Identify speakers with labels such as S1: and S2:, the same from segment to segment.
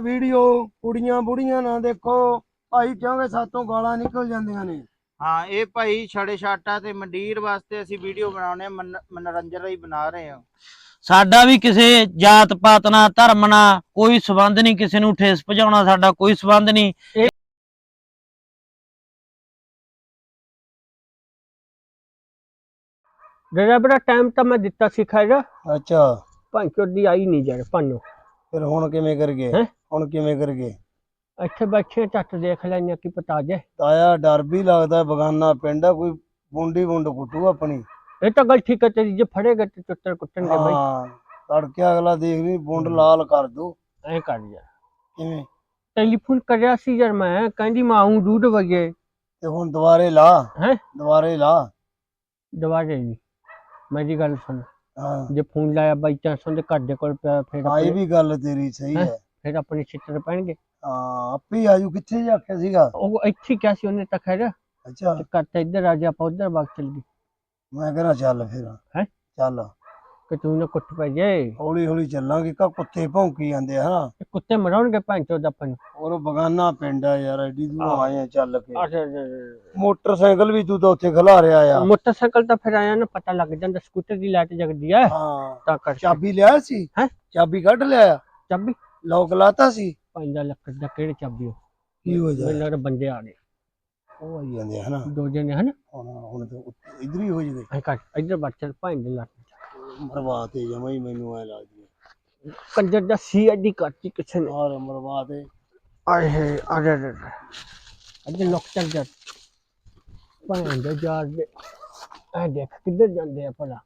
S1: Video ਕੁੜੀਆਂ ਬੁੜੀਆਂ ਨਾ ਦੇਖੋ। ਭਾਈ ਕਿਉਂਕਿ ਸਾਤੋਂ ਗਾਲਾਂ ਨਿਕਲ ਜਾਂਦੀਆਂ ਨੇ।
S2: ਹਾਂ ਇਹ ਭਾਈ ਛੜੇ ਛਾਟਾ ਤੇ ਮੰਡੀਰ ਵਾਸਤੇ ਅਸੀਂ ਵੀਡੀਓ ਬਣਾਉਣੇ ਮਨੋਰੰਜਨ ਲਈ ਬਣਾ ਰਹੇ ਹਾਂ।
S3: ਸਾਡਾ ਵੀ ਕਿਸੇ ਜਾਤ ਪਾਤ ਨਾਲ ਧਰਮ ਨਾਲ ਕੋਈ ਸਬੰਧ ਨਹੀਂ ਕਿਸੇ ਨੂੰ ਠੇਸ ਪਹੁੰਚਾਉਣਾ ਸਾਡਾ ਕੋਈ ਸਬੰਧ ਨਹੀਂ।
S4: ਜਿਹੜਾ ਬੜਾ ਟਾਈਮ ਤਾਂ ਮੈਂ ਦਿੱਤਾ ਸੀ ਖੈਰ।
S1: ਅੱਛਾ।
S4: ਭਾਂਚੋ ਦੀ ਆਈ ਨਹੀਂ ਜੜ ਭਾਨੋ।
S1: ਫਿਰ ਹੁਣ ਕਿਵੇਂ ਕਰਗੇ
S4: ਹੈਂ?
S1: ਹੁਣ ਕਿਵੇਂ ਕਰਗੇ
S4: ਇੱਥੇ ਬੈਠੇ ਝੱਟ ਦੇਖ ਲੈਣੇ ਕੀ ਪਤਾ ਜੇ।
S1: ਤਾਇਆ ਡਰ ਵੀ ਲੱਗਦਾ ਬਗਾਨਾ ਪਿੰਡ ਆ ਕੋਈ ਬੁੰਡੀ ਬੁੰਡ ਕੁੱਟੂ ਆਪਣੀ।
S4: ਇਹ ਤਾਂ ਗੱਲ ਠੀਕ ਹੈ ਤੇਰੀ ਜੇ ਫੜੇਗਾ ਤੇ ਚੁੱਤਰ ਕੁੱਟਣਗੇ ਬਈ।
S1: ਹਾਂ ਤੜਕੇ ਅਗਲਾ ਦੇਖ ਨਹੀਂ ਬੁੰਡ ਲਾਲ ਕਰ ਦੂ।
S4: ਐ ਕਰ ਜਾ
S1: ਕਿਵੇਂ?
S4: ਟੈਲੀਫੋਨ ਕਰਿਆ ਸੀ ਯਾਰ ਮੈਂ ਕਹਿੰਦੀ ਮੈਂ ਆਉਂ ਡੂਢ ਵਜੇ
S1: ਤੇ ਹੁਣ ਦੁਬਾਰੇ ਲਾ।
S4: ਹੈਂ?
S1: ਦੁਬਾਰੇ ਲਾ।
S4: ਦੁਬਾਰੇ ਜੀ। ਮੇਰੀ ਗੱਲ ਸੁਣ।
S1: ਹਾਂ।
S4: ਜੇ ਫੋਨ ਲਾਇਆ ਬਾਈ ਚਾਂਸ ਉਹਦੇ ਘਰ ਦੇ ਕੋਲ ਪਿਆ ਫਿਰ ਆਪਣੇ-
S1: ਵੀ ਗੱਲ ਤੇਰੀ ਸਹੀ
S4: ਹੈਂ?
S1: ਹੈ
S4: ਫਿਰ ਆਪਣੇ ਛਿੱਤਰ ਪੈਣਗੇ।
S1: ਹਾਂ ਆਪੇ ਆਜੂ ਕਿੱਥੇ ਜਾ ਆਖਿਆ ਸੀਗਾ?
S4: ਉਹ ਇੱਥੇ ਹੀ ਕਿਹਾ ਸੀ ਉਹਨੇ ਤਾਂ ਖੈਰ?
S1: ਅੱਛਾ।
S4: ਤੇ ਘਰ ਤਾਂ ਇੱਧਰ ਆ ਜਾ ਆਪਾਂ ਉੱਧਰ ਵਗ ਚਲ ਗਈ
S1: ਮੈਂ ਕਹਿੰਦਾ ਚੱਲ ਫਿਰ।
S4: ਹੈਂ?
S1: ਚੱਲ।
S4: ਕਿ ਤੂੰ ਨਾ ਕੁੱਟ ਪੈ ਜੇ
S1: ਹੌਲੀ ਹੌਲੀ ਚੱਲਾਂਗੇ ਕਾ ਕੁੱਤੇ ਭੌਂਕੀ ਜਾਂਦੇ ਆ ਹਨਾ?
S4: ਇਹ ਕੁੱਤੇ ਮਰਾਉਣਗੇ ਭਾਂਚੋ ਦਾ ਆਪਾਂ ਨੂੰ।
S1: ਔਰ ਉਹ ਬਗਾਨਾ ਪਿੰਡ ਆ ਯਾਰ ਐਡੀ ਦੂਰੋਂ। ਆਏ ਆ ਚੱਲ ਕੇ।
S4: ਅੱਛਾ।
S1: ਮੋਟਰਸਾਈਕਲ ਵੀ ਤੂੰ ਤਾਂ ਉੱਥੇ ਖਲਾ ਰਿਆ ਆ।
S4: ਮੋਟਰਸਾਈਕਲ ਤਾਂ ਫਿਰ ਆਇਆ ਨਾ ਪਤਾ ਲੱਗ ਜਾਂਦਾ ਸਕੂਟਰ ਦੀ ਲਾਈਟ ਜਗਦੀ ਹੈ
S1: ਹਾਂ।
S4: ਤਾਂ ਕਰ
S1: ਚਾਬੀ ਲਿਆ ਸੀ?
S4: ਹੈਂ?
S1: ਚਾਬੀ ਕੱਢ ਲਿਆ
S4: ਚਾਬੀ?
S1: ਲੋਕ ਲਾਤਾ ਸੀ?
S4: ਪੰਜਾ ਲੱਖ ਦਾ ਕਿਹੜੀ ਚਾਬੀ ਉਹ?
S1: ਕੀ ਹੋ
S4: ਮੈਨੂੰ
S1: ਜਾਏ
S4: ਲੱਗਦਾ ਬੰਦੇ ਆ ਗਏ।
S1: ਉਹ ਆਈ ਜਾਂਦੇ ਆ ਹਨਾ?
S4: ਦੋ ਜਣੇ ਹਨ?
S1: ਹੁਣ ਹੁਣ ਤਾਂ ਉੱਤੇ- ਇੱਧਰ ਹੀ ਹੋ ਜਵੇ।
S4: ਐ ਕਰ ਇੱਧਰ ਬੱਚ ਭਾਂਜ ਦੇ ਲੱਖ
S1: ਮਰਵਾ ਤੇ ਜਮਾ ਹੀ ਮੈਨੂੰ ਐ ਲੱਗਦੀ
S4: ਕੰਜਰ ਦਾ ਸੀ ਐਡੀ ਕਰਤੀ ਕਿਸੇ ਨੇ।
S1: ਔਰ ਮਰਵਾ ਤੇ।
S4: ਆਏ ਹੈ ਅਰੇ ਅਰੇ ਅੱਗੇ ਲੋਕ ਚੱਲ ਜਾ। ਭਾਂਜ ਦੇ ਜਾ ਦੇ ਐ ਦੇਖ ਕਿੱਧਰ ਜਾਂਦੇ ਆ ਭਲਾ।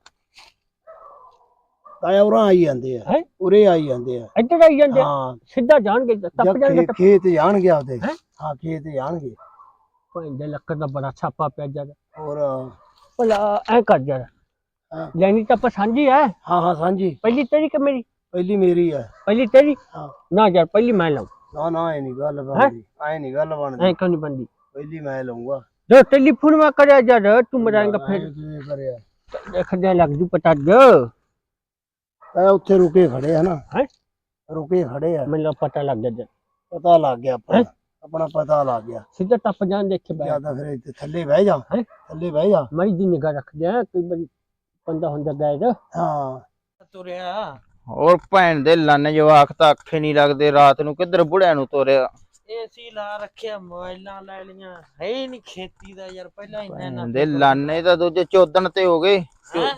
S1: ਤਾਇਆ ਉਰਾਂ ਆਈ ਜਾਂਦੇ ਆ
S4: ਹੈਂ?
S1: ਉਰੇ ਆਈ ਜਾਂਦੇ ਆ।
S4: ਇੱਧਰ ਆਈ ਜਾਂਦੇ ਆ।
S1: ਹਾਂ।
S4: ਸਿੱਧਾ ਜਾਣਗੇ ਟੱਪ
S1: ਜਾਂ
S4: ਜਾਣਗੇ
S1: ਖੇ- ਖੇਤ ਜਾਣਗੇ ਆਪਦੇ।
S4: ਹੈਂ?
S1: ਹਾਂ ਖੇਤ ਜਾਣਗੇ।
S4: ਭਾਂਜ ਦੇ ਲੱਖ ਦਾ ਬੜਾ ਛਾਪਾ ਪਿਆ ਜਦ।
S1: ਔਰ
S4: ਭਲਾ ਐ ਕਰ ਜਾ
S1: ਹਾਂ।
S4: ਲੈਣੀ ਤਾਂ ਪਸੰਦ ਹੈ
S1: ਹਾਂ ਹਾਂ ਸਾਂਝੀ।
S4: ਪਹਿਲੀ ਤੇਰੀ ਕਿ ਮੇਰੀ?
S1: ਪਹਿਲੀ ਮੇਰੀ ਆ
S4: ਪਹਿਲੀ ਤੇਰੀ?
S1: ਹਾਂ।
S4: ਨਾ ਯਾਰ ਪਹਿਲੀ ਮੈਂ ਲਾਉ।
S1: ਨਾ ਨਾ ਐ ਨਹੀਂ ਗੱਲ ਬਣਦੀ। ਐ ਨਹੀਂ ਗੱਲ ਬਣਦੀ।
S4: ਐ ਕਿਉਂ ਨਹੀਂ ਬੰਦੀ
S1: ਪਹਿਲੀ ਮੈਂ ਲਊਂਗਾ।
S4: ਜੋ ਟੈਲੀਫੋਨ ਮੈਂ ਕਰਿਆ ਜਦ ਤੂੰ ਮਰਾਂਗਾ
S1: ਐਂ
S4: ਫਿਰ।
S1: ਕਿਵੇਂ ਕਰਿਆ?
S4: ਦੇਖਦੇ ਲੱਗ ਜੂ ਪਤਾ ਜੋ
S1: ਤਾਇਆ ਉੱਥੇ ਰੁਕੇ ਖੜੇ ਆ ਨਾ।
S4: ਹੈਂ?
S1: ਰੁਕੇ ਖੜੇ ਆ।
S4: ਮੈਨੂੰ ਪਤਾ ਲੱਗ ਗਿਆ
S1: ਪਤਾ ਲੱਗ ਗਿਆ ਆਪਣਾ? ਆਪਣਾ ਪਤਾ ਲੱਗ ਗਿਆ।
S4: ਸਿੱਧਾ ਟੱਪ ਜਾਣ ਦੇਖੇ ਬੈ
S1: ਜ਼ਿਆਦਾ ਫਿਰ ਇੱਥੇ ਥੱਲੇ ਬਹਿ ਜਾ।
S4: ਹੈਂ?
S1: ਥੱਲੇ ਬਹਿ ਜਾ।
S4: ਮਰੀ ਦੀ ਨਿਗਾਹ ਰੱਖ ਜਾ ਕੋਈ ਬੜੀ ਬੰਦਾ ਹੁੰਦਾ ਗਾਇਦ
S1: ਹਾਂ।
S3: ਤੁਰਿਆ।
S2: ਹੋਰ ਭੈਣ ਦੇ ਲੰਨ ਜਵਾਕ ਤਾਂ ਅੱਖੇ ਨਹੀਂ ਲੱਗਦੇ ਰਾਤ ਨੂੰ ਕਿੱਧਰ ਬੁੜਿਆਂ ਨੂੰ ਤੋਰਿਆ?
S3: ਏਸੀ ਲਾ ਰੱਖਿਆ ਮੋਬਾਈਲਾਂ ਲੈ ਲੀਆਂ ਹੈ ਹੀ ਨਹੀਂ ਖੇਤੀ ਦਾ ਯਾਰ ਪਹਿਲਾਂ ਇੰਨਾ ਨਾ
S2: ਭੈਣ ਦੇ ਲਾਨੇ ਤਾਂ ਦੂਜੇ ਚੋਦਣ ਤੇ ਹੋ ਗਏ।
S3: ਹੈਂ?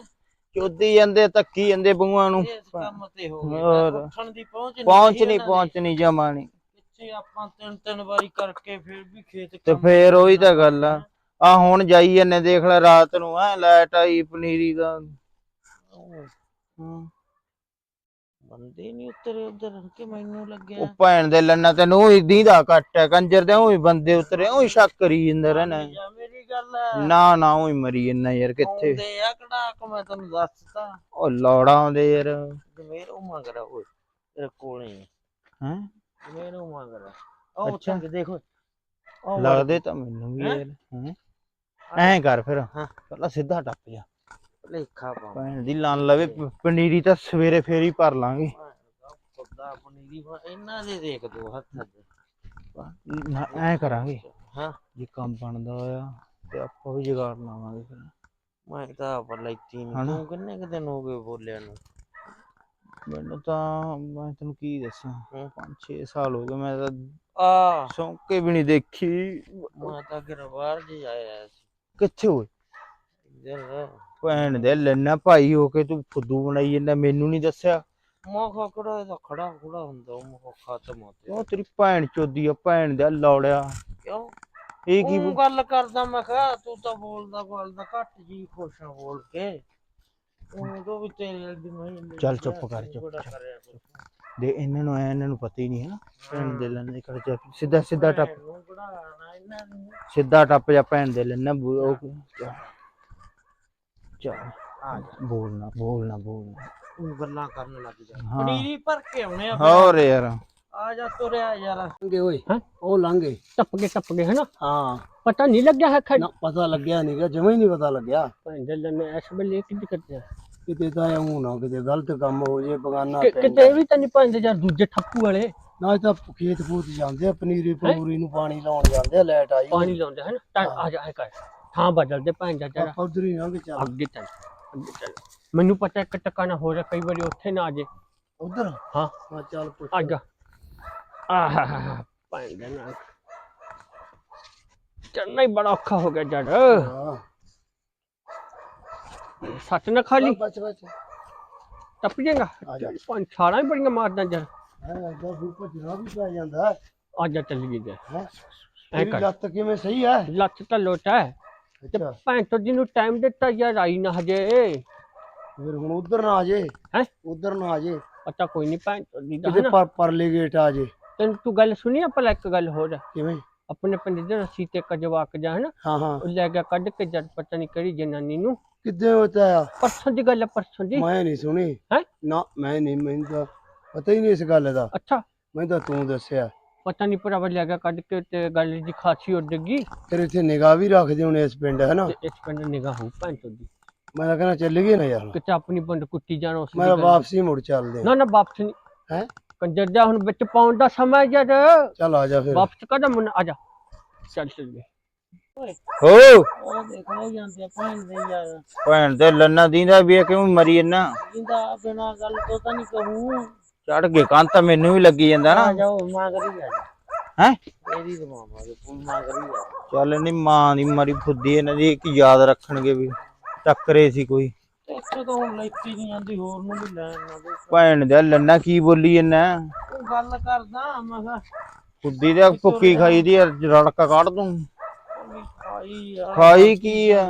S2: ਚੋਦੀ ਜਾਂਦੇ ਧੱਕੀ ਜਾਂਦੇ ਬੂਆਂ ਨੂੰ।
S3: ਇਸ ਕੰਮ ਤੇ ਹੋ ਗਏ।
S2: ਹੋਰ।
S3: ਉੱਠਣ ਦੀ ਪਹੁੰਚ
S2: ਪਹੁੰਚ
S3: ਰਹੀ
S2: ਨਹੀਂ
S3: ਉਹਨਾਂ ਦੀ।
S2: ਪਹੁੰਚ ਨਹੀਂ ਜਮਾਣੀ
S3: ਪਿੱਛੇ ਆਪਾਂ ਤਿੰਨ ਤਿੰਨ ਵਾਰੀ ਕਰਕੇ ਫਿਰ ਵੀ ਖੇਤ
S2: ਤੇ
S3: ਕੰਮ
S2: ਫੇਰ ਉਹੀ ਤਾਂ ਗੱਲ ਆ। ਆ ਹੁਣ ਜਾਈ ਜੰਨੇ ਦੇਖ ਲੈ ਰਾਤ ਨੂੰ ਐ ਲਾਈਟ ਆਈ ਪਨੀਰੀ ਦਾ।
S3: ਬੰਦੇ ਨਹੀਂ ਉਤਰੇ ਉਧਰ ਕਿ ਮੈਨੂੰ
S2: ਉਹ
S3: ਲੱਗਿਆ
S2: ਭੈਣ ਦੇ ਲੰਨਾ ਤੈਨੂੰ ਉਹੀ ਦੀਦਾ ਕੱਟ ਹੈ ਕੰਜਰ ਦੇ ਉਹੀ ਬੰਦੇ ਉਤਰੇ ਉਹੀ ਸ਼ੱਕ ਕਰੀ ਜਾਂਦੇ ਰਹਿਣਾ
S3: ਜਾਂ ਮੇਰੀ ਗੱਲ ਹੈ।
S2: ਨਾ ਨਾ ਉਹੀ ਮਰੀ ਜੰਨਾ ਯਾਰ ਕਿੱਥੇ।
S3: ਆਉਂਦੇ ਆ ਕੜਾਕ ਮੈਂ ਤੈਨੂੰ ਦੱਸਤਾ।
S2: ਉਹ ਲੋੜਾ ਆਉਂਦੇ ਯਾਰ।
S3: ਜਮੇਰ ਉਹ ਮੰਗਰਾ ਓਏ ਤੇਰੇ ਕੋਲੇ
S2: ਹੈ।
S3: ਜਮੇਰ ਉਹ ਮੰਗਰਾ ਉਹ। ਚੰਗ ਦੇਖੋ। ਉਹ
S2: ਲੱਗਦੇ ਤਾਂ ਮੈਨੂੰ ਵੀ? ਯਾਰ ਹੈਂ? ਐਂ ਕਰ ਫਿਰ।
S3: ਹਾਂ।
S2: ਪਹਿਲਾਂ ਸਿੱਧਾ ਟੱਪ ਜਾ।
S3: ਲੇਖਾ ਪਾ
S2: ਭੈਣ ਦੀ ਲੰਨ ਲਵੇ ਪ- ਪਨੀਰੀ ਤਾਂ ਸਵੇਰੇ ਫੇਰ ਹੀ ਭਰ ਲਾਂਗੇ।
S3: ਖੁਦਾ ਪਨੀਰੀ ਬਾ- ਇਹਨਾਂ ਦੇ ਦੇਖ ਦੋ ਹੱਥ ਦੇ
S2: ਨਾ- ਐਂ ਕਰਾਂਗੇ।
S3: ਹਾਂ।
S2: ਜੇ ਕੰਮ ਬਣਦਾ ਹੋਇਆ ਤੇ ਆਪਾਂ ਵੀ ਜੁਗਾੜ ਲਾਵਾਂਗੇ ਫਿਰ।
S3: ਮੈਂ ਤਾਂ ਆਪ ਲੈਤੀ ਨਹੀਂ
S2: ਹਨਾ?
S3: ਤੂੰ ਕਿੰਨੇ ਕੁ ਦਿਨ ਹੋ ਗਏ ਬੋਲਿਆ ਨੂੰ?
S2: ਮੈਨੂੰ ਤਾਂ ਮੈਂ ਤੈਨੂੰ ਕੀ ਦੱਸਾਂ?
S3: ਹੂੰ।
S2: 5-6 ਸਾਲ ਹੋ ਗਏ ਮੈਂ ਤਾਂ
S3: ਆ।
S2: ਸੌਂਕੇ ਵੀ ਨਹੀਂ ਦੇਖੀ।
S3: ਮੈਂ ਤਾਂ ਗਰਵਾਰ ਜੀ ਆਇਆ ਸੀ।
S2: ਕਿੱਥੇ ਹੋਏ? ਭੈਣ ਦੇ ਲੈਣਾ ਭਾਈ ਹੋ ਕੇ ਤੂੰ ਫੁੱਦੂ ਬਣਾਈ ਜਾਂਦਾ ਮੈਨੂੰ ਨਹੀਂ ਦੱਸਿਆ।
S3: ਮੋਹ ਖੜਾ ਤਾਂ ਖੜਾ ਖੜਾ ਹੁੰਦਾ ਉਹ ਮੋਹ ਖਤਮ ਹੋਤੇ
S2: ਉਹ ਤੇਰੀ ਭੈਣ ਚੋਦੀ ਆ ਭੈਣ ਦਾ ਲੌੜਿਆ।
S3: ਕਿਉਂ?
S2: ਇਹ ਕੀ
S3: ਉਹ ਗੱਲ ਕਰਦਾ ਮੈਂ ਕਿਹਾ ਤੂੰ ਤਾਂ ਬੋਲਦਾ ਬੋਲਦਾ ਘੱਟ ਜੀ ਖੁਸ਼ ਬੋਲ ਕੇ। ਤੋਂ ਵੀ ਤੇਰੇ ਦੀ ਮੈਂ
S2: ਚੱਲ ਚੁੱਪ ਕਰ, ਚੁੱਪ। ਦੇ ਇਹਨਾਂ ਨੂੰ ਐ ਇਹਨਾਂ ਨੂੰ ਪਤਾ ਹੀ ਨਹੀਂ ਹੈ ਨਾ ਭੈਣ ਦੇ ਲੈਣੇ ਕਰ ਜਾ ਸਿੱਧਾ ਸਿੱਧਾ ਟੱਪ। ਸਿੱਧਾ ਟੱਪ ਜਾ ਭੈਣ ਦੇ ਲੈਣਾ ਉਹ ਚੱਲ ਬੋਲਣਾ ਬੋਲਣਾ ਬੋਲਣਾ।
S3: ਉਹ ਗੱਲਾਂ ਕਰਨ ਲੱਗ ਜਾ।
S2: ਹਾਂ।
S3: ਪਨੀਰੀ ਭਰ ਕੇ ਆਉਣੇ ਆ ਫਿਰ।
S2: ਹੋਰ ਯਾਰ।
S3: ਆ ਜਾ ਤੁਰਿਆ ਯਾਰ।
S1: ਲੰਗੇ ਓਏ।
S4: ਹੈਂ?
S1: ਉਹ ਲੰਗੇ
S4: ਟੱਪ ਕੇ ਟੱਪ ਕੇ ਹੈ। ਨਾ
S1: ਹਾਂ
S4: ਪਤਾ ਨਹੀਂ ਲੱਗਿਆ ਹੈ ਖੜ
S1: ਨਾ ਪਤਾ ਲੱਗਿਆ ਨਹੀਂਗਾ ਜਮਾ ਹੀ ਨਹੀਂ ਪਤਾ ਲੱਗਿਆ।
S4: ਪੰਜੇ ਲੰਨੇ ਐਸ ਵੇਲੇ ਕੀ ਦਿੱਕਤ ਹੈ
S1: ਕਿਤੇ ਤਾਂ ਐਂ ਊਂ ਨਾ ਕਿਤੇ ਗਲਤ ਕੰਮ ਹੋ ਜੇ ਬਗਾਨਾ
S4: ਕਿ-
S1: ਪਿੰਡ
S4: ਕਿਤੇ ਵੀ ਤਾਂ ਨਹੀਂ ਪੰਜ ਯਾਰ ਦੂਜੇ ਠੱਪੂ ਵਾਲੇ।
S1: ਨਾ ਇਹ ਤਾਂ ਖੇਤ ਫੂਤ ਜਾਂਦੇ ਆ ਪਨੀਰੀ ਪਨੂਰੀ ਨੂੰ ਪਾਣੀ ਲਾਉਣ ਜਾਂਦੇ ਆ ਲਾਈਟ ਆਈ
S4: ਪਾਣੀ ਲਾਉਂਦੇ ਹਨ? ਤਾਂ ਆ ਜਾ ਐ ਕਰ ਥਾਂ ਬਦਲਦੇ ਭੈਣ ਦਾ। ਜਰਾ
S1: ਆਪਾਂ ਉਧਰ ਹੀ ਲੰਘ ਚੱਲ।
S4: ਅੱਗੇ ਚੱਲ ਅੱਗੇ ਚੱਲ। ਮੈਨੂੰ ਪਤਾ ਇੱਕ ਟੱਕਾ ਨਾ ਹੋ ਜਾ ਕਈ ਵਾਰੀ ਉੱਥੇ ਨਾ ਆ ਜੇ।
S1: ਉਧਰ?
S4: ਹਾਂ।
S1: ਹਾਂ ਚੱਲ ਪੁੱਛ
S4: ਆ ਜਾ। ਆਹ ਭੈਣ ਦਾ ਨਾਲ। ਚੱਲਣਾ ਹੀ ਬੜਾ ਔਖਾ ਹੋ ਗਿਆ
S1: ਹਾਂ।
S4: ਸੱਚ ਨਾ ਖਾਲੀ
S1: ਬਚ ਬਚ।
S4: ਟੱਪ ਜਾਏਗਾ। ਪੰਜ ਛਾਲਾਂ ਹੀ ਬੜੀਆਂ ਮਾਰਦਾ ਜੜ
S1: ਹੈ ਅੱਗਾ ਫੂਕ ਭਜਣਾ ਵੀ ਪੈ ਜਾਂਦਾ।
S4: ਆ ਜਾ ਚੱਲੀਏ ਜਾ
S1: ਹੈ। ਲੱਤ ਕਿਵੇਂ ਸਹੀ ਹੈ
S4: ਲੱਤ ਤਾਂ ਲੋਟਾ ਹੈ ਤੇ
S1: ਅੱਛਾ।
S4: ਭੈਣ ਤੋਂ ਜਿਹਨੂੰ ਟਾਈਮ ਦਿੱਤਾ ਯਾਰ ਆਈ ਨਾ ਹਜੇ।
S1: ਫਿਰ ਹੁਣ ਉਧਰ ਨਾ ਆ ਜੇ
S4: ਹੈਂ?
S1: ਉਧਰ ਨਾ ਆ ਜੇ
S4: ਪਤਾ ਕੋਈ ਨਹੀਂ ਭੈਣ ਤੋਂ ਦੀ ਦਾ
S1: ਕਿਤੇ
S4: ਹਨਾ
S1: ਪਰ ਪਰਲੇ ਗੇਟ ਆ ਜੇ।
S4: ਤੈਨੂੰ ਤੂੰ ਗੱਲ ਸੁਣੀ ਆ ਭਲਾ ਇੱਕ ਗੱਲ ਹੋਰ? ਆ।
S1: ਕਿਵੇਂ?
S4: ਆਪਣੇ ਪਿੰਡ ਦੇ ਰਸੀ ਤੇ ਕਜਵਾਕ ਜਾ ਹਨਾ
S1: ਹਾਂ ਹਾਂ
S4: ਉਹ ਲੈ ਗਿਆ ਕੱਢ ਕੇ ਜਦ ਪਤਾ ਨਹੀਂ ਕਿਹੜੀ ਜਨਾਨੀ ਨੂੰ।
S1: ਕਿੱਦੇ ਹੋਤਾ ਆ?
S4: ਪਰਸੋਂ ਦੀ ਗੱਲ ਹੈ ਪਰਸੋਂ ਦੀ।
S1: ਮੈਂ ਨਹੀਂ ਸੁਣੀ।
S4: ਹੈਂ?
S1: ਨਾ ਮੈਂ ਨਹੀਂ ਮੈਨੂੰ ਤਾਂ ਪਤਾ ਹੀ ਨਹੀਂ ਇਸ ਗੱਲ ਦਾ।
S4: ਅੱਛਾ।
S1: ਮੈਂ ਤਾਂ ਤੂੰ ਦੱਸਿਆ।
S4: ਪਤਾ ਨਹੀਂ ਭਰਾਵਾ ਲੈ ਗਿਆ ਕੱਢ ਕੇ ਤੇ ਗੱਲ ਦੀ ਖਾਸੀ ਉੱਡ ਗਈ।
S1: ਤੇਰੇ ਇੱਥੇ ਨਿਗਾਹ ਵੀ ਰੱਖਦੇ ਹੁਣ ਇਸ ਪਿੰਡ ਹੈ ਨਾ?
S4: ਤੇ ਇਸ ਪਿੰਡ ਨਿਗਾਹ ਹੋ ਭੈਣ ਤੋਂ ਦੀ।
S1: ਮੈਂ ਤਾਂ ਕਹਿੰਦਾ ਚੱਲ ਗਏ ਨਾ ਯਾਰ।
S4: ਕਿਤੇ ਆਪਣੀ ਪਿੰਡ ਕੁੱਟੀ ਜਾਣਾ ਉਸ ਦੀ
S1: ਮੈਂ ਤਾਂ
S4: ਗੱਲ।
S1: ਵਾਪਸੀ ਮੁੜ ਚੱਲਦੇ
S4: ਨਾ ਨਾ ਵਾਪਸ ਨਹੀਂ
S1: ਹੈ?
S4: ਕੰਜਰ ਦਾ ਹੁਣ ਵਿੱਚ ਪਾਉਣ ਦਾ ਸਮਾਂ ਜਦ
S1: ਚੱਲ ਆ ਜਾ ਫਿਰ।
S4: ਵਾਪਸ ਕਦਮ ਮੁੰਨ ਆ ਜਾ। ਚੱਲ ਚੱਲੀਏ
S2: ਹੋ।
S3: ਉਹ ਦੇਖਣੇ ਜਾਂਦੇ ਆ ਭੈਣ ਦੇ ਯਾਰ।
S2: ਭੈਣ ਦੇ ਲੰਨਾ ਦੀਂਦਾ ਵੀ ਇਹ ਕਿਉਂ ਮਰੀ ਜੰਨਾ
S3: ਜਿੰਦਾ ਬਿਨਾ ਗੱਲ ਤੋਂ ਤਾਂ ਨਹੀਂ ਕਹੂੰ।
S2: ਚੜ ਕੇ ਕੰਨ ਤਾਂ ਮੈਨੂੰ ਵੀ ਲੱਗੀ ਜਾਂਦਾ
S3: ਆ
S2: ਨਾ
S3: ਜਾਓ ਜਾ
S2: ਹੈ?
S3: ਇਹਦੀ ਦਵਾਵਾਂਗੇ
S2: ਚੱਲ ਨਹੀਂ ਮਾਂ ਦੀ ਮਰੀ ਫੁੱਦੀ ਇਹਨਾਂ ਦੀ ਇੱਕ ਯਾਦ ਰੱਖਣਗੇ ਵੀ ਟੱਕਰੇ ਸੀ ਕੋਈ।
S3: ਇੱਥੇ ਤਾਂ ਹੁਣ ਲੈਤੀ ਨਹੀਂ ਜਾਂਦੀ ਹੋਰ ਨੂੰ ਵੀ ਲੈਣ ਨਾ ਦੇ।
S2: ਭੈਣ ਦੇ ਲੰਨਾ ਕੀ ਬੋਲੀ
S3: ਉਹ ਗੱਲ ਕਰਦਾ ਮੈਂ ਕਿਹਾ
S2: ਫੁੱਦੀ ਦੇ ਭੁੱਕੀ ਖਾਈ ਦੀ ਆ, ਰੜਕਾ ਕੱਢ ਦੂੰ
S3: ਵੀ ਖਾਈ
S2: ਕੀ ਆ?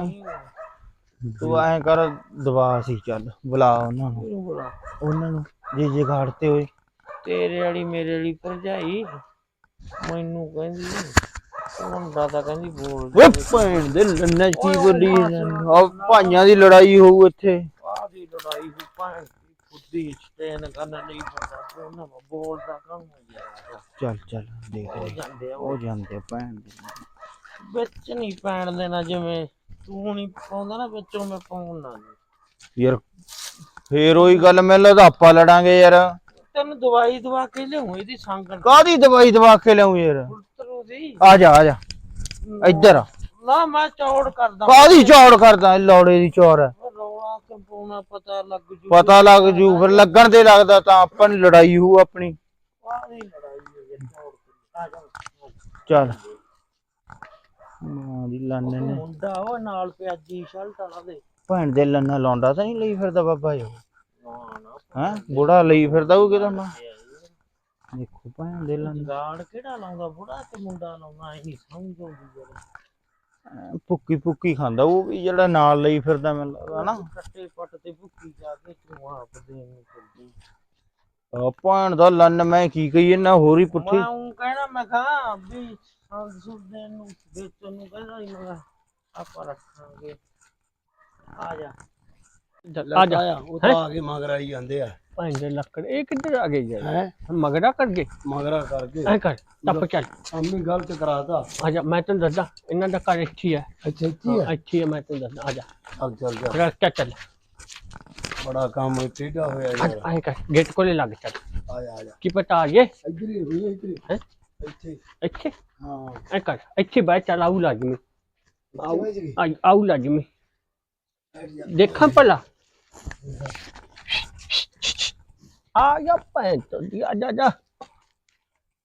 S2: ਤੂੰ ਐਂ ਕਰ ਦਵਾ ਸੀ ਚੱਲ ਬੁਲਾ ਉਹਨਾਂ ਨੂੰ।
S3: ਇਹਨੂੰ ਬੁਲਾ।
S2: ਉਹਨਾਂ ਨੂੰ। ਜੇ ਜੇ ਘਾੜਤੇ ਹੋਏ।
S3: ਤੇਰੇ ਵਾਲੀ ਮੇਰੇ ਵਾਲੀ ਭਰਜਾਈ ਮੈਨੂੰ ਕਹਿੰਦੀ ਮੁੰਡਾ ਤਾਂ ਕਹਿੰਦੀ ਬੋਲ
S2: ਓਏ ਭੈਣ ਦੇ ਲੰਨਾ ਕੀ ਬੋਲੀ ਆ? ਭਾਈਆਂ ਦੀ ਲੜਾਈ ਹੋਊ ਇੱਥੇ।
S3: ਆਹ ਦੀ ਲੜਾਈ ਹੋ ਭਾਂ ਫੁੱਦੀ ਸਟੇਨ ਕਰਨ ਲਈ ਬੰਦਾ ਤੇ ਉਹਨਾਂ ਨੂੰ ਬੋਲਦਾ ਕੰਮ ਯਾਰ।
S2: ਚੱਲ ਚੱਲ ਦੇਖ
S3: ਉਹ
S2: ਲੈ।
S3: ਜਾਂਦੇ ਆ
S2: ਉਹ ਜਾਂਦੇ ਭੈਣ ਦੇ।
S3: ਵਿੱਚ ਨਹੀਂ ਪੈਣ ਦੇਣਾ ਜਿਵੇਂ ਤੂੰ ਨਹੀਂ ਪਾਉਂਦਾ ਨਾ ਵਿੱਚੋਂ ਮੈਂ ਪਾਉਣਾ ਨਹੀਂ
S2: ਯਾਰ ਫੇਰ ਉਹੀ ਗੱਲ ਮੈਨੂੰ ਲੱਗਦਾ ਆਪਾਂ ਲੜਾਂਗੇ ਯਾਰ।
S3: ਤੈਨੂੰ ਦਵਾਈ ਦਵਾ ਕੇ ਲਿਆਉਂ ਇਹਦੀ ਸੰਗਣ।
S2: ਕਾਦੀ ਦਵਾਈ ਦਵਾ ਕੇ ਲਿਆਉਂ ਯਾਰ?
S3: ਦੀ।
S2: ਆ ਜਾ ਆ ਜਾ। ਇੱਧਰ ਆ।
S3: ਨਾ ਮੈਂ ਚੌੜ ਕਰਦਾ।
S2: ਕਾਦੀ ਚੌੜ ਕਰਦਾ? ਲੋੜੇ ਦੀ ਚੌੜ ਹੈ
S3: ਰੌਲਾ ਪਤਾ ਲੱਗ ਜੂ।
S2: ਪਤਾ ਲੱਗ ਜੂ ਫਿਰ ਲੱਗਣ ਤੇ ਲੱਗਦਾ ਤਾਂ ਆਪਾਂ ਨੂੰ ਲੜਾਈ ਹੋਊ ਆਪਣੀ।
S3: ਆਹੀ ਲੜਾਈ ਹੋਈ ਹੈ? ਚੌੜ ਕੇ ਆ ਜਾ
S2: ਚੱਲ। ਮਾਂ ਦੀ ਲਾਨੇ ਨੇ।
S3: ਮੁੰਡਾ ਉਹ ਨਾਲ ਪਿਆਜੀ ਸ਼ਰਟ ਵਾਲਾ ਦੇ
S2: ਭੈਣ ਦੇ ਲੰਨਾ ਲਾਉਂਦਾ ਤਾਂ ਨਹੀਂ ਲਈ ਫਿਰਦਾ ਬਾਬਾ ਜੀ ਹੈ? ਬੁੜਾ ਲਈ ਫਿਰਦਾ ਉਹ ਕਿਦਾਂ ਮਾਂ ਦੇਖੋ ਭੈਣ ਦੇ ਲੰਨਾ
S3: ਗਾੜ ਕਿਹੜਾ ਲਾਉਂਦਾ? ਬੁੜਾ ਤੇ ਮੁੰਡਾ ਲਾਉਂਦਾ ਐ ਨਹੀਂ ਸਮਝ ਆਉਂਦੀ ਯਾਰ
S2: ਭੁੱਕੀ ਭੁੱਕੀ ਖਾਂਦਾ ਉਹ ਵੀ ਜਿਹੜਾ ਨਾਲ ਲਈ ਫਿਰਦਾ ਮੈਨੂੰ ਲੱਗਦਾ ਨਾ
S3: ਕੱਟੇ ਪੱਟ ਤੇ ਭੁੱਕੀ ਜਾ ਕੇ ਤੂੰ ਆਪ ਦੇ ਨੂੰ ਕਰਦੀ
S2: ਆ ਭੈਣ ਦਾ ਲੰਨ ਮੈਂ ਕੀ ਕਹੀ ਇਹਨਾਂ ਹੋਰ ਹੀ ਪੁੱਠੀ।
S3: ਮੈਂ ਉਹ ਕਹਿਣਾ ਮੈਂ ਕਹਾ ਵੀ ਸੁਦ ਦੇਣ ਨੂੰ ਵੇਚਣ ਨੂੰ ਕਹਿੰਦਾ ਮੈਂ ਕਿਹਾ ਆਪਾਂ ਰੱਖਾਂਗੇ। ਆ ਜਾ।
S4: ਆ ਜਾ।
S1: ਉਹ ਤਾਂ ਆ ਕੇ ਮਗਰ ਆਈ ਜਾਂਦੇ ਆ।
S4: ਭੈਣ ਦੇ ਲੱਕੜ ਇਹ ਕਿੱਧਰ ਆ ਗਏ ਯਾਰ?
S1: ਹੈ?
S4: ਮਗਰਾ ਕਰ ਗਏ?
S1: ਮਗਰਾ ਕਰਕੇ
S4: ਐ ਕਰ ਟੱਪ ਚੱਲ।
S1: ਅੰਮੀ ਗਲਤ ਕਰਾਤਾ।
S4: ਆ ਜਾ ਮੈਂ ਤੈਨੂੰ ਦੱਸਦਾ ਇਹਨਾਂ ਦਾ ਘਰ ਇੱਥੇ ਹੀ ਹੈ
S1: ਅੱਛਾ ਇੱਥੇ ਆ?
S4: ਇੱਥੇ ਹੀ ਹੈ ਮੈਂ ਤੈਨੂੰ ਦੱਸਦਾ ਆ ਜਾ।
S1: ਚੱਲ ਚੱਲ ਜਾ
S4: ਰਸਤਾ ਚੱਲ
S1: ਬੜਾ ਕੰਮ ਟੇਢਾ ਹੋਇਆ ਯਾਰ।
S4: ਐ ਕਰ ਗੇਟ ਕੋਲੇ ਲੱਗ ਚੱਲ।
S1: ਆ ਜਾ ਆ ਜਾ।
S4: ਕੀ ਪਤਾ ਆ ਗਏ?
S1: ਇੱਧਰ ਹੀ ਹੋਈ ਇੱਧਰ ਹੀ।
S4: ਹੈਂ?
S1: ਇੱਥੇ।
S4: ਇੱਥੇ?
S1: ਹਾਂ।
S4: ਐ ਕਰ ਇੱਥੇ ਬੈ ਚੱਲ ਆਉ ਲਾਜ਼ਮੀ।
S1: ਆਉ
S4: ਆਉ ਲਾਜ਼ਮੀ। ਦੇਖਾਂ ਭਲਾ। ਆ ਜਾ ਭੈਣ ਤੋਂ ਦੀ ਆ ਜਾ ਜਾ।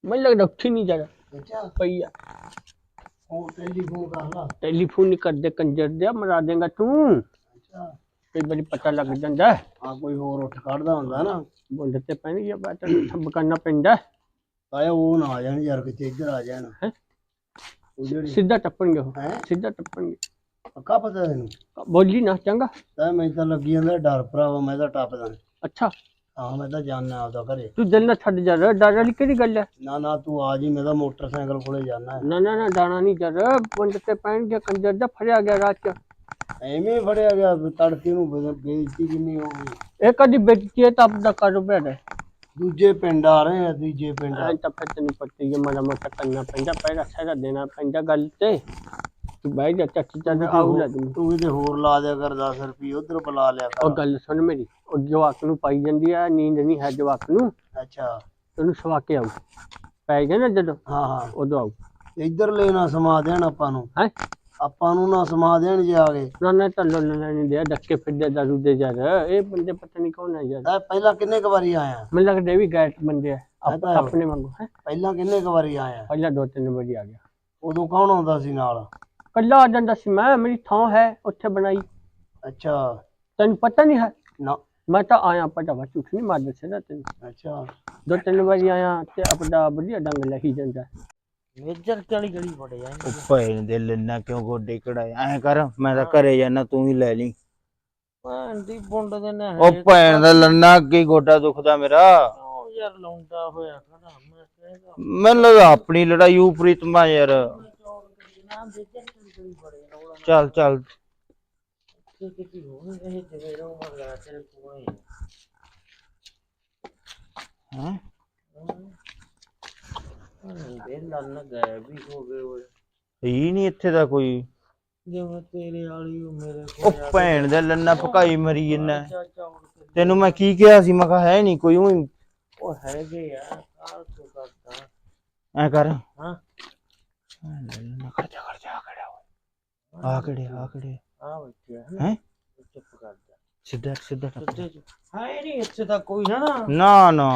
S4: ਮੈਨੂੰ ਲੱਗਦਾ ਉੱਠੀ ਨਹੀਂ ਜਾ
S1: ਅੱਛਾ।
S4: ਪਈ ਆ।
S1: ਉਹ ਟੈਲੀਫੋਨ ਕਰ ਲਾ।
S4: ਟੈਲੀਫੋਨ ਨਹੀਂ ਕਰਦੇ ਕੰਜਰ ਦੇ ਮਰਾ ਦੇਗਾ ਤੂੰ। ਕਈ ਵਾਰੀ ਪਤਾ ਲੱਗ ਜਾਂਦਾ।
S1: ਆ ਕੋਈ ਹੋਰ ਉੱਠ ਕੱਢਦਾ ਹੁੰਦਾ ਨਾ।
S4: ਬੁੰਡ ਤੇ ਪੈਣੀ ਆ ਬਾਤ ਸਭ ਕਰਨਾ ਪੈਂਦਾ।
S1: ਆਇਆ ਉਹ ਨਾ ਆ ਜਾਣ ਯਾਰ ਕਿਤੇ ਇੱਧਰ ਆ ਜਾਣ।
S4: ਹੈਂ?
S1: ਉਹ ਜਿਹੜੀ
S4: ਸਿੱਧਾ ਟੱਪਣਗੇ ਉਹ। ਸਿੱਧਾ ਟੱਪਣਗੇ।
S1: ਪੱਕਾ ਪਤਾ ਤੈਨੂੰ?
S4: ਬੋਲੀ ਨਾ ਚੰਗਾ।
S1: ਤਾਂ ਮੈਨੂੰ ਤਾਂ ਲੱਗੀ ਜਾਂਦਾ ਡਰ ਭਰਾਵਾ ਮੈਂ ਤਾਂ ਟੱਪਦਾ।
S4: ਅੱਛਾ।
S1: ਹਾਂ ਮੈਂ ਤਾਂ ਜਾਣਾ ਆਪਦਾ ਘਰੇ।
S4: ਤੂੰ ਦਿਲ ਨਾ ਛੱਡ ਜਾ ਡਰ ਵਾਲੀ ਕਿਹੜੀ ਗੱਲ ਹੈ
S1: ਨਾ ਨਾ ਤੂੰ ਆ ਜੀ ਮੈਂ ਤਾਂ ਮੋਟਰਸਾਈਕਲ ਕੋਲੇ ਜਾਣਾ
S4: ਨਾ ਨਾ ਨਾ ਡਾਣਾ ਨਹੀਂ ਜਾ ਰਿਹਾ ਬੁੰਡ ਤੇ ਪੈਣਗੇ ਕੰਜਰ ਦਾ ਫੜਿਆ ਗਿਆ ਰਾਤ ਚ।
S1: ਐਵੇਂ ਹੀ ਫੜਿਆ ਗਿਆ ਤੜਕੇ ਨੂੰ ਬੇ- ਬੇਇੱਜ਼ਤੀ ਕਿੰਨੀ ਹੋ ਗਈ।
S4: ਇਹ ਕਦੀ ਬੇਚੀ ਹੈ ਤਾਂ ਆਪਦਾ ਕਾਰੋਬਾਰ ਹੈ
S1: ਦੂਜੇ ਪਿੰਡ ਆ ਰਹੇ ਆ ਦੂਜੇ ਪਿੰਡ
S4: ਐਂ ਤਾਂ ਫਿਰ ਤੈਨੂੰ ਪਤਾ ਹੀ ਹੈ ਮਾੜਾ ਮੋਟਾ ਕਰਨਾ ਪੈਂਦਾ ਪਹਿਲਾਂ ਸਾਰਾ ਦੇਣਾ ਪੈਂਦਾ ਗੱਲ ਤੇ। ਤੂੰ ਬਹਿ ਜਾ ਚੱਟ ਚੱਲ ਆਉ ਲੱਗਣੀ
S1: ਤੂੰ ਇਹਦੇ ਹੋਰ ਲਾ ਦਿਆ ਕਰ 10 ਰੁਪਏ ਉਧਰ ਬੁਲਾ ਲਿਆ
S4: ਉਹ
S1: ਕਰ
S4: ਗੱਲ ਸੁਣ ਮੇਰੀ ਉਹ ਜਵਾਕ ਨੂੰ ਪਾਈ ਜਾਂਦੀ ਆ ਨੀਂਦ ਨਹੀਂ ਹੈ ਜਵਾਕ ਨੂੰ।
S1: ਅੱਛਾ।
S4: ਤੈਨੂੰ ਸਵਾ ਕੇ ਆਉ ਪੈ ਗਿਆ ਨਾ ਜਦੋਂ?
S1: ਹਾਂ ਹਾਂ।
S4: ਉਦੋਂ ਆਉ
S1: ਇੱਧਰ ਲੈ ਨਾ ਸਮਾ ਦੇਣ ਆਪਾਂ ਨੂੰ।
S4: ਹੈ?
S1: ਆਪਾਂ ਨੂੰ ਨਾ ਸਮਾ ਦੇਣ ਜੇ ਆ ਗਏ।
S4: ਨਾ ਨਾ ਤਾਂ ਲੋਨ ਨਹੀਂ ਦਿਆ ਡੱਕੇ ਫਿਰਦੇ ਦਾਰੂ ਦੇ ਯਾਰ। ਇਹ ਬੰਦੇ ਪਤਾ ਨਹੀਂ ਕੌਣ ਹੈ ਯਾਰ।
S1: ਇਹ ਪਹਿਲਾਂ ਕਿੰਨੇ ਕੁ ਵਾਰੀ ਆਇਆ?
S4: ਮੈਨੂੰ ਲੱਗਦਾ ਇਹ ਵੀ ਗੈਟ ਬੰਦੇ ਆ।
S1: ਤਾਂ।
S4: ਆਪਣੇ ਵਾਂਗੂ ਹੈ?
S1: ਪਹਿਲਾਂ ਕਿੰਨੇ ਕੁ ਵਾਰੀ ਆਇਆ?
S4: ਪਹਿਲਾਂ ਦੋ ਤਿੰਨ ਵਾਰੀ ਆ ਗਿਆ।
S1: ਉਦੋਂ ਕੌਣ ਆਉਂਦਾ ਸੀ ਨਾਲ?
S4: ਕੱਲਾ ਆ ਜਾਂਦਾ ਸੀ ਮੈਂ ਮੇਰੀ ਥਾਂ ਹੈ ਉੱਥੇ ਬਣਾਈ।
S1: ਅੱਛਾ।
S4: ਤੈਨੂੰ ਪਤਾ ਨਹੀਂ ਹੈ?
S1: ਨਾ।
S4: ਮੈਂ ਤਾਂ ਆਇਆ ਪਤਾ ਵਾ ਝੂਠ ਨਹੀਂ ਮਾਰਦਾ ਸੀ ਨਾ ਤੈਨੂੰ।
S1: ਅੱਛਾ।
S4: ਦੋ ਤਿੰਨ ਵਾਰੀ ਆਇਆ ਤੇ ਆਪਣਾ ਵਧੀਆ ਡੰਗ ਲਹੀ ਜਾਂਦਾ।
S3: ਮੇਜਰ ਕਿਹੜੀ ਗਲੀ ਬੜੇ ਆ?
S2: ਉਹ ਭੈਣ ਦੇ ਲੈਣਾ ਕਿਉਂ ਗੋਡੇ ਕੜਾਏ ਐਂ ਕਰ ਮੈਂ ਤਾਂ ਘਰੇ ਜਾਣਾ ਤੂੰ ਹੀ ਲੈ ਲਈ।
S3: ਭੈਣ ਦੀ ਬੁੰਡ ਦੇ ਨੇ
S2: ਉਹ ਭੈਣ ਦਾ ਲੰਨਾ ਕੀ ਗੋਡਾ ਦੁਖਦਾ ਮੇਰਾ।
S3: ਯਾਰ ਲੌਂਡਾ ਹੋਇਆ ਖੜਾ? ਮੈਂ ਕਹਿੰਦਾ
S2: ਮੈਨੂੰ ਆਪਣੀ ਲੜਾਈ ਉਹ ਪ੍ਰੀਤਮਾ ਯਾਰ। ਚੱਲ ਚੱਲ। ਹੈਂ?
S3: ਦੇ ਲੰਨ ਗਏ ਵੀ ਹੋ ਗਏ ਓਏ
S2: ਹੀ ਨਹੀਂ ਇੱਥੇ ਦਾ ਕੋਈ।
S3: ਜਿਵੇਂ ਤੇਰੇ ਵਾਲੀ ਉਹ ਮੇਰੇ
S2: ਉਹ
S3: ਕੋਲ
S2: ਭੈਣ ਦਾ ਲੰਨਾ ਭਕਾਈ ਮਰੀ ਜੰਨਾ
S3: ਚਾਚਾ ਹੁਣ ਤੇ
S2: ਤੈਨੂੰ ਮੈਂ ਕੀ ਕਿਹਾ ਸੀ? ਮੈਂ ਕਿਹਾ ਹੈ ਨਹੀਂ ਕੋਈ ਹੀ
S3: ਉਹ ਹੈਗੇ ਆ ਕਾਲ ਤੋਂ ਕਰਦਾ?
S2: ਐਂ ਕਰ।
S3: ਹਾਂ।
S2: ਖਰਚਾ ਖਰਚਾ। ਖੜਿਆ ਹੋਇਆ ਆ ਕਿਹੜੇ ਆ ਕਿਹੜੇ?
S3: ਆ।
S2: ਹੈਂ?
S3: ਚੁੱਪ ਕਰ ਜਾ।
S2: ਸਿੱਧਾ ਸਿੱਧਾ ਟੱਪ
S3: ਸਿੱਧੇ ਚ। ਹੈ ਨਹੀਂ ਇੱਥੇ ਤਾਂ ਕੋਈ ਹੈ ਨਾ।
S2: ਨਾ ਨਾ।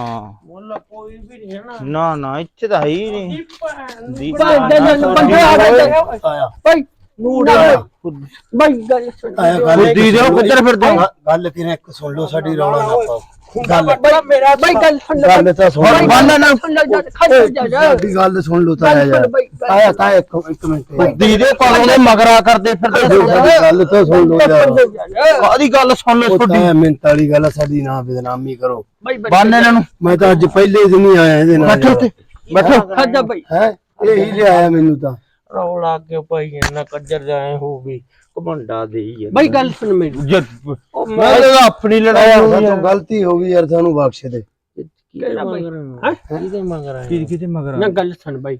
S3: ਮੁੱਲਾ ਕੋਈ ਵੀ ਨਹੀਂ ਹੈ ਨਾ।
S2: ਨਾ ਨਾ ਇੱਥੇ ਤਾਂ ਹੈ ਹੀ ਨਹੀਂ ਦੀ
S4: ਬੰਦੇ ਨੂੰ ਬੰਦੇ ਆ ਗਏ
S1: ਆਇਆ।
S4: ਬਈ ਬਈ ਗੱਲ ਸੁਣ।
S1: ਆਇਆ ਗੱਲ
S2: ਬੁੱਧੀ ਦਿਓ ਕਿੱਧਰ ਫਿਰਦੇ ਹੋ?
S1: ਗੱਲ ਕਿਨੇ ਇੱਕ ਸੁਣ ਲਓ ਸਾਡੀ ਰੌਲਾ ਨਾ ਪਾਓ। ਗੱਲ
S4: ਬਈ ਮੇਰਾ ਬਈ ਗੱਲ ਸੁਣ ਲੈ
S1: ਗੱਲ ਤਾਂ ਸੁਣ
S2: ਹੁਣ ਬੰਨ ਨਾ
S4: ਸੁਣ ਲੈ ਜਾ ਖੜ ਜਾ ਜਾ
S1: ਸਾਡੀ ਗੱਲ ਸੁਣ ਲਓ ਤਾਂ
S4: ਗੱਲ
S1: ਯਾਰ
S4: ਸੁਣ ਬਈ ਗੱਲ
S1: ਆਇਆ ਤਾਂ ਇੱਕ ਇੱਕ ਮਿੰਟ।
S2: ਬੁੱਧੀ ਦੇ ਕੋਲੋਂ ਦੇ ਮਗਰਾ ਕਰਦੇ ਫਿਰਦੇ
S1: ਸਾਡੀ ਗੱਲ ਤਾਂ ਸੁਣ ਲਓ ਯਾਰ
S2: ਕਾਦੀ ਗੱਲ ਸੁਣ ਲੈ
S1: ਉਹ
S2: ਤੁਹਾਡੀ
S1: ਤਾਂ ਮਿੰਟ ਵਾਲੀ ਗੱਲ ਆ, ਸਾਡੀ ਨਾ ਬਦਨਾਮੀ ਕਰੋ।
S2: ਬੰਨ ਇਹਨਾਂ ਨੂੰ।
S1: ਮੈਂ ਤਾਂ ਅੱਜ ਪਹਿਲੇ ਦਿਨ ਹੀ ਆਇਆ ਇਹਦੇ ਨਾਲ।
S2: ਬੈਠੋ ਉੱਥੇ ਬੈਠੋ।
S4: ਖੜ ਜਾ ਬਈ।
S1: ਹੈ? ਇਹੀ ਲਿਆਇਆ ਮੈਨੂੰ ਤਾਂ।
S3: ਰੌਲਾ ਕੇ ਭਾਈ ਇੰਨਾ ਕੱਜਰ ਜਾਏ ਹੋ ਵੀ ਘਮੰਡਾ ਦੇ ਹੀ
S4: ਬਈ ਗੱਲ ਸੁਣ ਮੇਰੀ।
S2: ਜਦ-
S3: ਉਹ
S2: ਮੈਂ ਤਾਂ ਆਪਣੀ ਲੜਾਈ ਹੋਈ ਯਾਰ।
S1: ਗਲਤੀ ਹੋ ਗਈ ਯਾਰ ਸਾਨੂੰ ਬਖਸ਼ ਦੇ।
S3: ਕਿਹਦੇ
S4: ਹੈਂ?
S3: ਕਿਹਦੇ ਮਗਰਾ
S4: ਨਾ ਗੱਲ ਸੁਣ ਬਈ।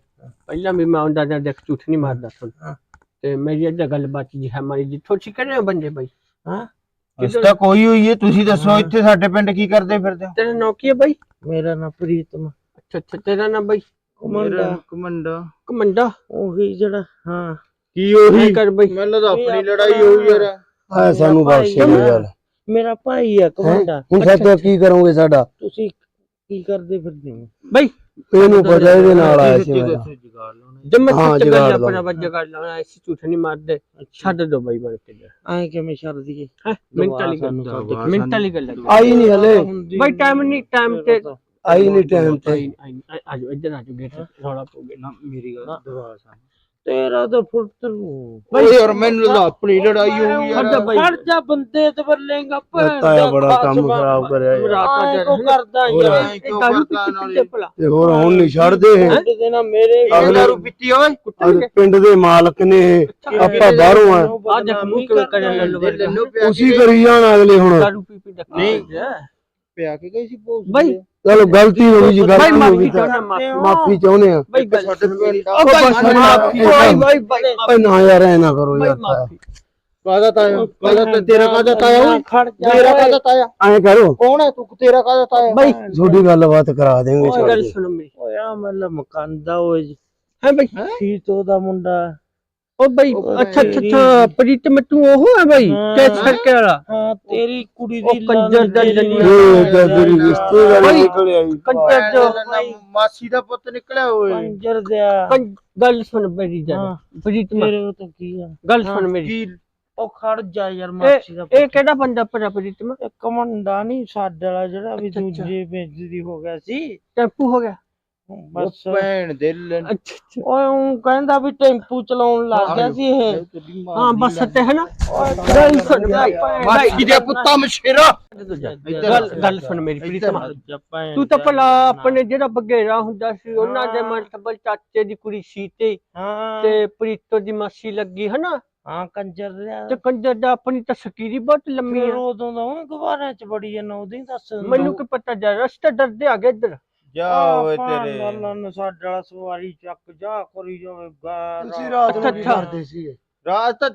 S4: ਪਹਿਲਾਂ ਵੀ ਮੈਂ ਆਉਂਦਾ ਜਾਂ ਦੇਖ ਝੂਠ ਨਹੀਂ ਮਾਰਦਾ ਸੁਣ
S3: ਹਾਂ।
S4: ਤੇ ਮੇਰੀ ਅੱਜ ਗੱਲਬਾਤ ਜੀ ਹੈ ਮਾਰੀ ਜਿੱਥੋਂ ਸੀ ਕਰੇ ਬੰਦੇ ਬਈ?
S3: ਹਾਂ?
S2: ਇਸ ਤਾਂ ਕੋਈ ਹੋਈ ਹੈ ਤੁਸੀਂ ਦੱਸੋ ਇੱਥੇ ਸਾਡੇ ਪਿੰਡ ਕੀ ਕਰਦੇ ਫਿਰਦੇ ਹੋ?
S4: ਤੇਰਾ ਨਾਂ ਕੀ ਹੈ ਬਈ?
S3: ਮੇਰਾ ਨਾਂ ਪ੍ਰੀਤਮ
S4: ਅੱਛਾ ਅੱਛਾ ਤੇਰਾ ਨਾਂ ਬਈ?
S3: ਕਮੰਡਾ
S2: ਕਮੰਡਾ
S4: ਕਮੰਡਾ
S3: ਉਹੀ ਜਿਹੜਾ ਹਾਂ।
S2: ਕੀ
S4: ਕੀ ਕਰ ਬਈ।
S2: ਮੈਨੂੰ ਤਾਂ ਆਪਣੀ ਲੜਾਈ ਹੋਈ ਯਾਰ।
S1: ਆਇਆ ਸਾਨੂੰ ਬਖਸ਼ ਯਾਰ।
S3: ਮੇਰਾ ਭਾਈ ਆ ਕਮੰਡਾ।
S1: ਹੁਣ ਸਾਤੋਂ ਕੀ ਕਰੋਗੇ ਸਾਡਾ?
S3: ਤੁਸੀਂ ਕੀ ਕਰਦੇ ਫਿਰਦੇ ਹੋ?
S4: ਬਈ
S1: ਇਹਨੂੰ ਪਤਾ ਇਹਦੇ ਨਾਲ ਆਇਆ ਸੀ ਮੈਂ। ਤਾਂ।
S4: ਜਦ ਮੈਂ
S1: ਹਾਂ,
S4: ਸੱਚ ਗੱਲ ਆਪਣਾ। ਵੱਜ ਕਰ ਲਾਉਣਾ ਐਸੀ ਝੂਠ ਨਹੀਂ ਮਾਰਦੇ। ਛੱਡ ਦੋ ਬਈ ਬਣ ਕੇ
S3: ਐਂ ਕਿਵੇਂ ਛੱਡ ਦਈਏ?
S4: ਹੈ? ਮਿੰਟਾਲੀ ਗੱਲ
S3: ਸਾਨੂੰ।
S4: ਮਿੰਟਾਲੀ ਗੱਲ।
S1: ਆਈ ਨਹੀਂ ਹਲੇ।
S4: ਬਈ ਟਾਈਮ ਨਹੀਂ ਟਾਈਮ ਤੇ
S1: ਆਈ ਨਹੀਂ ਟਾਈਮ ਤੇ।
S4: ਆਜੋ ਇੱਧਰ ਆਜੋ ਗੇਟ ਰੌਲਾ ਪਊਗੇ
S2: ਨਾ ਮੇਰੀ ਗੱਲ ਦਵਾ ਸਾਂ
S3: ਤੇਰਾ ਤਾਂ ਫੁੱਟਰੂ
S2: ਓਏ ਯਾਰ ਮੈਨੂੰ ਤਾਂ ਆਪਣੀ ਲੜਾਈ
S4: ਖੜ ਜਾ
S2: ਯਾਰ।
S4: ਬਈ
S3: ਫੜ ਜਾ ਬੰਦੇ ਤੇ ਬੱਲੇਗਾ ਭੈਣ
S1: ਤਾਇਆ ਬੜਾ ਕੰਮ ਖਰਾਬ ਕਰਿਆ ਯਾਰ।
S3: ਕੋ ਕਰਦਾ
S1: ਹੋਰ
S3: ਯਾਰ?
S2: ਕਿਉਂ
S4: ਦਾਰੂ ਪੀਤੀ ਭਲਾ।
S1: ਤੇ ਹੋਰ ਹੁਣ ਨਹੀਂ ਛੱਡਦੇ ਇਹ।
S3: ਛੱਡ ਦੇਣਾ ਮੇਰੇ
S2: ਇਹ ਦਾਰੂ ਪੀਤੀ ਓਏ
S1: ਅੱਜ ਪਿੰਡ ਦੇ ਮਾਲਕ ਨੇ ਇਹ। ਆਪਾਂ ਬਾਹਰੋਂ ਆ।
S4: ਆ ਜ਼ਖਮੂ ਕਿਵੇਂ ਕਰਨ ਲੱਲੋ
S1: ਉਸੇ ਕਰੀ ਜਾਣ ਅਗਲੇ ਹੁਣ।
S4: ਦਾਰੂ ਪੀ ਪੀ ਡੱਕਾ
S2: ਨਹੀਂ। ਪਿਆ ਕੇ ਗਈ ਸੀ ਭੋਸ
S4: ਬਈ
S1: ਚਲੋ ਗਲਤੀ ਹੋ ਗਈ ਜੀ ਗਲਤੀ ਹੋ
S4: ਮਾਫੀ
S1: ਗਈ ਤਾਂ
S4: ਚਾਹਣਾ ਮਾਫੀ
S1: ਚਾਹੁੰਦੇ ਆ।
S4: ਬਈ ਗੱਲ
S2: ਸਾਡੇ ਪਿੰਡ
S4: ਓ ਬਈ
S1: ਬਸ
S4: ਮਾਫੀ
S1: ਓਏ,
S4: ਬਈ ਬਈ
S1: ਓਏ ਨਾ ਯਾਰ ਐ ਨਾ ਕਰੋ
S4: ਬਈ
S1: ਯਾਰ
S4: ਮਾਫੀ
S2: ਕਾਦਾ ਤਾਇਆ ਕਾਦਾ ਤੇਰਾ ਕਾਦਾ ਤਾਇਆ? ਓਏ
S3: ਖੜ ਜਾ
S2: ਤੇਰਾ ਕਾਦਾ ਤਾਇਆ?
S1: ਐ ਕਰੋ।
S2: ਕੌਣ ਹੈ ਤੂੰ? ਤੇਰਾ ਕਾਦਾ ਤਾਇਆ?
S4: ਬਈ
S1: ਤੁਹਾਡੀ ਗੱਲਬਾਤ ਕਰਾ ਦੇਵਾਂਗੇ
S4: ਉਹ
S1: ਛੱਡ
S4: ਗੱਲ
S1: ਦੇ।
S4: ਸੁਣੋ ਮੇਰੀ।
S3: ਓਏ ਆ ਮਤਲਬ ਮਕਾਨਦਾ ਓਏ ਜੀ।
S4: ਹੈ ਬਈ?
S3: ਫੀਤੋ ਦਾ ਮੁੰਡਾ।
S4: ਉਹ ਬਈ
S3: ਉਹ
S4: ਅੱਛਾ ਅੱਛਾ
S3: ਤੇਰੀ-
S4: ਅੱਛਾ ਪ੍ਰੀਤਮ ਤੂੰ ਉਹ ਹੈ ਬਈ
S3: ਹਾਂ।
S4: ਤੇ ਛੜਕੇ ਵਾਲਾ।
S3: ਹਾਂ ਤੇਰੀ ਕੁੜੀ
S4: ਉਹ
S3: ਦੀ
S4: ਕੰਜਰ ਦਾ
S3: ਤੇਰੀ
S4: ਜਲੀਲ।
S1: ਇਹ ਤਾਂ ਤੇਰੀ ਰਿਸ਼ਤੇਦਾਰੀ ਨਿਕਲ ਆਈ।
S4: ਕੰਜਰ ਜੋ
S2: ਮਾਸੀ ਦਾ ਪੁੱਤ ਨਿਕਲਿਆ ਓਏ।
S3: ਕੰਜਰ ਦਿਆ
S4: ਗੱਲ ਸੁਣ ਮੇਰੀ
S3: ਹਾਂ।
S4: ਜਰਾ ਪ੍ਰੀਤਮ
S3: ਮੇਰੇ ਉਹ ਤਾਂ ਕੀ ਆ?
S4: ਗੱਲ ਸੁਣ ਮੇਰੀ।
S2: ਕੀ
S3: ਉਹ ਖੜ ਜਾ ਯਾਰ ਮਾਸੀ ਦਾ
S4: ਇਹ ਕਿਹੜਾ ਬੰਦਾ ਪਰਾ ਪ੍ਰੀਤਮ
S3: ਇੱਕ ਕਮੰਡਾ ਨਹੀਂ ਸਾਡੇ ਵਾਲਾ ਜਿਹੜਾ ਵੀ
S4: ਅੱਛਾ, ਅੱਛਾ।
S3: ਦੂਜੇ ਪੇਜ ਦੀ ਹੋ ਗਿਆ ਸੀ।
S4: ਟੈਂਪੂ ਹੋ ਗਿਆ।
S3: ਬਸ।
S2: ਭੈਣ ਦੇ
S3: ਓਏ ਉਹ ਕਹਿੰਦਾ ਵੀ ਟੈਂਪੂ ਚਲਾਉਣ ਲੱਗ ਗਿਆ ਸੀ ਇਹ।
S4: ਹਾਂ ਬਸ ਤੇ ਹੈ ਨਾ? ਗੱਲ ਸੁਣ ਭਾਈ
S2: ਪੁੱਤਾਂ ਮਸ਼ੇਰਾ
S4: ਗੱਲ ਗੱਲ ਸੁਣ ਮੇਰੀ ਪ੍ਰੀਤਮ। ਤੂੰ ਤਾਂ ਭਲਾ ਆਪਣੇ ਜਿਹੜਾ ਬਗੇਰਾ ਹੁੰਦਾ ਸੀ ਉਹਨਾਂ ਦੇ ਮਰਤਬਲ ਚਾਚੇ ਦੀ ਕੁੜੀ ਸੀ ਤੇ।
S3: ਹਾਂ।
S4: ਤੇ ਪ੍ਰੀਤੋ ਦੀ ਮਾਸੀ ਲੱਗੀ ਹਨਾ
S3: ਹਾਂ ਕੰਜਰ
S4: ਤੇ ਕੰਜਰ ਦਾ ਆਪਣੀ ਤਾਂ ਸਕੀਰੀ ਬਹੁਤ ਲੰਮੀ
S3: ਉਦੋਂ ਦਾ ਉਹ ਗਵਾਰਾਂ ਚ ਬੜੀ ਜਾਂਦਾ ਉਹਦੀ ਦੱਸ
S4: ਮੈਨੂੰ ਕੀ ਪਤਾ ਜਾ ਰਸਤਾ ਡਰਦੇ ਆ ਗਏ ਇੱਧਰ।
S2: ਜਾ ਓਏ ਤੇਰੇ।
S3: ਲੰਨ ਸਾਡੇ ਵਾਲਾ ਸਵਾਰੀ ਚੱਕ ਜਾ ਕਰੀ ਜਾਵੇ ਗਾਰ।
S1: ਤੁਸੀਂ ਰਾਤ ਨੂੰ ਕੀ
S4: ਅੱਛਾ।
S1: ਕਰਦੇ ਸੀ
S2: ਰਾਤ ਤਾਂ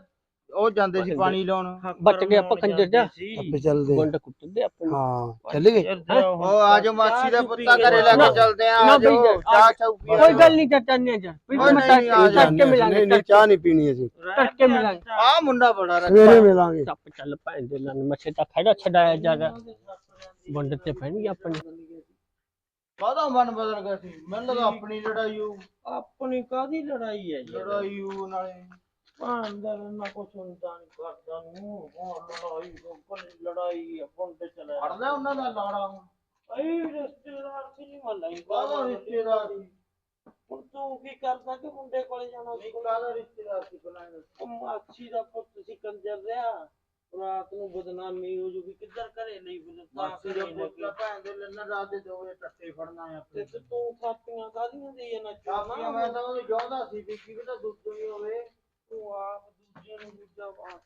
S2: ਉਹ ਜਾਂਦੇ ਸੀ ਪਾਣੀ ਲਾਉਣ।
S4: ਬਚ ਗਏ ਆਪਾਂ ਕੰਜਰ ਜਾ
S1: ਅੱਪੇ ਚੱਲਦੇ।
S4: ਗੁੰਡ ਕੁੱਟਦੇ ਆਪਣੇ
S1: ਹਾਂ ਚੱਲ ਗਏ?
S2: ਉਹ ਆਜੋ ਮਾਸੀ ਦਾ ਪੁੱਤਾ ਘਰੇ ਲੈ ਕੇ ਚੱਲਦੇ ਆ
S4: ਨਾ
S2: ਆਜੋ
S4: ਬਈ,
S2: ਚਾਹ ਚਾਹ ਪੀ
S4: ਕੋਈ ਗੱਲ ਨਹੀਂ ਚਾਚਾ ਨਹੀਂ ਜਾ
S2: ਕੋਈ ਨਹੀਂ, ਆ
S4: ਫਿਰ ਤੜਕੇ ਮਿਲਾਂਗੇ
S1: ਨਹੀਂ ਨਹੀਂ ਚਾਹ ਨਹੀਂ ਪੀਣੀ ਅਸੀਂ।
S4: ਤੜਕੇ ਮਿਲਾਂਗੇ।
S2: ਆ ਮੁੰਡਾ ਬੜਾ ਰੱਖਾ
S1: ਸਵੇਰੇ ਮਿਲਾਂਗੇ।
S4: ਟੱਪ ਚੱਲ ਭੈਣ ਦੇ ਲੰਨ ਮੱਛੇ ਤਾਂ ਖੜਾ ਛਡਾਇਆ ਜਾਗਾ। ਗੁੰਡ ਤੇ ਪੈਣਗੇ ਆਪਣੇ।
S2: ਕਾਹਦਾ ਮਨ ਬਦਲ ਗਿਆ ਸੀ? ਮੈਨੂੰ ਲੱਗਾ ਆਪਣੀ ਲੜਾਈ ਹੋਊ।
S3: ਆਪਣੀ ਕਾਦੀ ਲੜਾਈ ਹੈ ਜੀ
S2: ਲੜਾਈ ਹੋਊ ਨਾਲੇ।
S3: ਅੰਦਰ ਨਾ ਕੁਛ ਹੁੰਦਾ ਨਹੀਂ ਕਰਦਾ ਨੂੰ। ਹੋਰ ਲੜਾਈ ਕੋਲ ਲੜਾਈ ਆਪਣ ਤੇ ਚਲਾ
S2: ਫੜਦਾ ਉਹਨਾਂ ਦਾ ਲਾੜਾ
S3: ਅਈ ਰਿਸ਼ਤੇਦਾਰ ਸੀ ਨਹੀਂ ਮਲਾਈ
S2: ਕਾਹਦਾ ਰਿਸ਼ਤੇਦਾਰ ਸੀ?
S3: ਹੁਣ ਤੂੰ ਕੀ ਕਰਦਾ ਕਿ ਮੁੰਡੇ ਕੋਲੇ ਜਾਣਾ ਸੀ
S2: ਕਾਹਦਾ ਰਿਸ਼ਤੇਦਾਰ ਸੀ? ਬੁਲਾਇਆ
S3: ਉਹ ਮਾਛੀ ਦਾ ਪੁੱਤ ਸੀ ਕੰਜਰ ਰਿਹਾ ਰਾਤ ਨੂੰ ਬਦਨਾਮੀ ਹੋ ਜੂਗੀ ਕਿੱਧਰ ਘਰੇ ਲਈ ਬੁਲਤਾ
S2: ਮਾਸੀ ਦਾ ਪੁੱਤ ਭੈਣ ਦੇ ਲੈਣਾ ਰਾਤ ਦੇ ਦੋ ਵਜੇ ਟੱਟੇ ਫੜਨਾ ਆ
S3: ਤੇ ਤੇ। ਤੂੰ ਕਾਪੀਆਂ ਕਾਦੀਆਂ ਦੇ ਨਾ
S2: ਕਾਪੀਆਂ ਮੈਂ ਤਾਂ ਉਹਨੂੰ ਚਾਹੁੰਦਾ ਸੀ ਵੀ ਕੀ ਪਤਾ ਦੁੱਧ ਵੀ ਹੋਵੇ।
S3: ਤੂੰ ਆਪ ਦੂਜੇ ਨੂੰ ਦੂਜਾ
S2: ਦਾ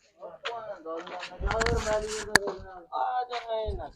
S3: ਆ ਜਾ ਨਾ